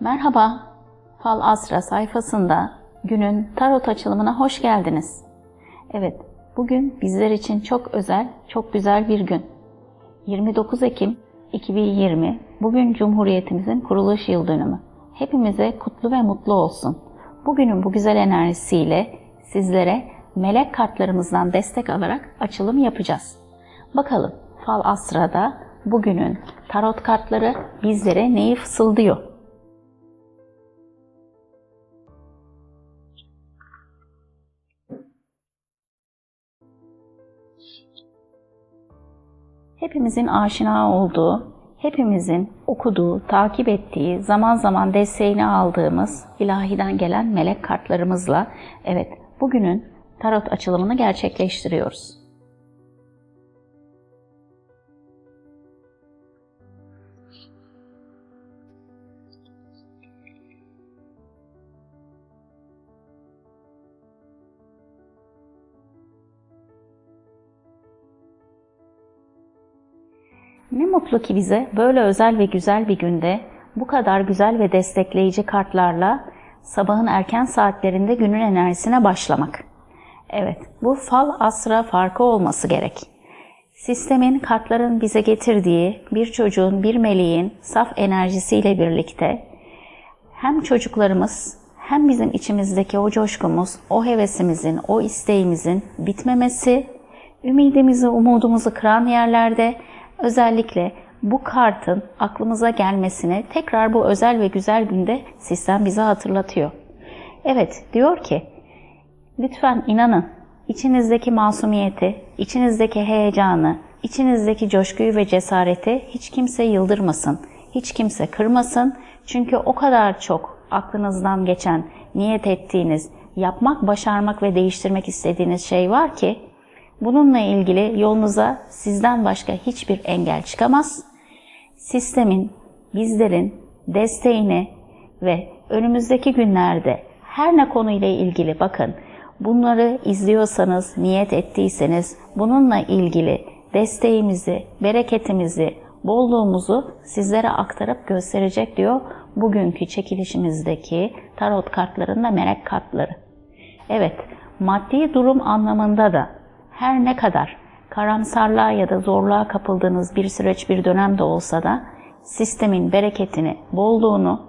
Merhaba, Fal Asra sayfasında günün tarot açılımına hoş geldiniz. Evet, bugün bizler için çok özel, çok güzel bir gün. 29 Ekim 2020, bugün Cumhuriyetimizin kuruluş yıl dönümü. Hepimize kutlu ve mutlu olsun. Bugünün bu güzel enerjisiyle sizlere melek kartlarımızdan destek alarak açılım yapacağız. Bakalım Fal Asra'da bugünün tarot kartları bizlere neyi fısıldıyor? Hepimizin aşina olduğu, hepimizin okuduğu, takip ettiği, zaman zaman desteğini aldığımız ilahiden gelen melek kartlarımızla evet bugünün tarot açılımını gerçekleştiriyoruz. Ne mutlu ki bize böyle özel ve güzel bir günde bu kadar güzel ve destekleyici kartlarla sabahın erken saatlerinde günün enerjisine başlamak. Evet, bu fal asra farkı olması gerek. Sistemin kartların bize getirdiği bir çocuğun, bir meleğin saf enerjisiyle birlikte hem çocuklarımız hem bizim içimizdeki o coşkumuz, o hevesimizin, o isteğimizin bitmemesi, ümidimizi, umudumuzu kıran yerlerde Özellikle bu kartın aklımıza gelmesini tekrar bu özel ve güzel günde sistem bize hatırlatıyor. Evet, diyor ki, lütfen inanın, içinizdeki masumiyeti, içinizdeki heyecanı, içinizdeki coşkuyu ve cesareti hiç kimse yıldırmasın, hiç kimse kırmasın. Çünkü o kadar çok aklınızdan geçen, niyet ettiğiniz, yapmak, başarmak ve değiştirmek istediğiniz şey var ki, Bununla ilgili yolunuza sizden başka hiçbir engel çıkamaz. Sistemin, bizlerin desteğini ve önümüzdeki günlerde her ne konuyla ilgili bakın bunları izliyorsanız, niyet ettiyseniz bununla ilgili desteğimizi, bereketimizi, bolluğumuzu sizlere aktarıp gösterecek diyor bugünkü çekilişimizdeki tarot kartlarında melek kartları. Evet, maddi durum anlamında da her ne kadar karamsarlığa ya da zorluğa kapıldığınız bir süreç bir dönem de olsa da sistemin bereketini, bolluğunu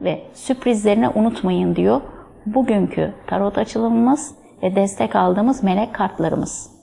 ve sürprizlerini unutmayın diyor bugünkü tarot açılımımız ve destek aldığımız melek kartlarımız.